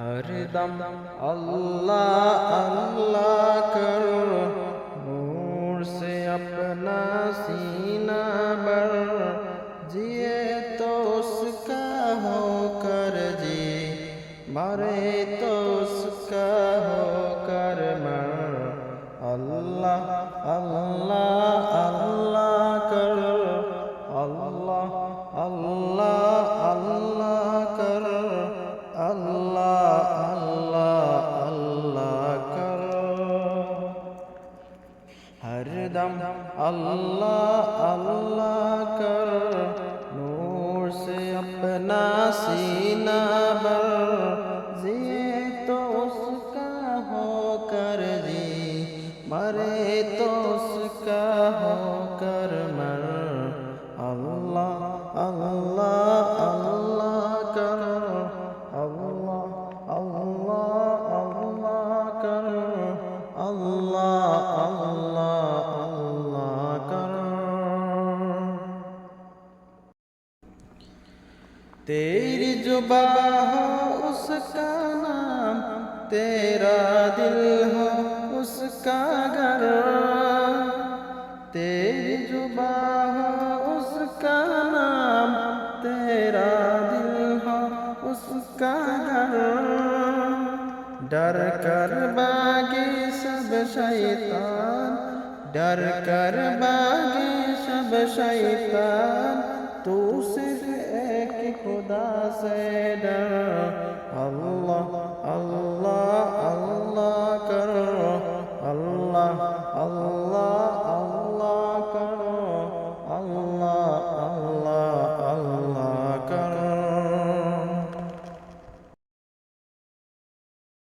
हरदम अल्लाह अल्लाह करो नूर से अपना सीना भर जिए तो उसका हो कर जी मरे तो उसका हो कर मर। अल्लाह अल्लाह আল্লাহ আল্লাহ আল্লাহ করো হরদম আল্লাহ আল্লাহ কর নূর সে আপনা সিনা ভর জিয়ে তো উসকা হো কর জি মরে তো উসকা হো तेरी जुबा हो उसका नाम तेरा दिल हो उसका घर डर कर बागे सब शैतान डर कर बागे सब शैतान तू सिर्फ एक खुदा से डर अल्लाह अल्लाह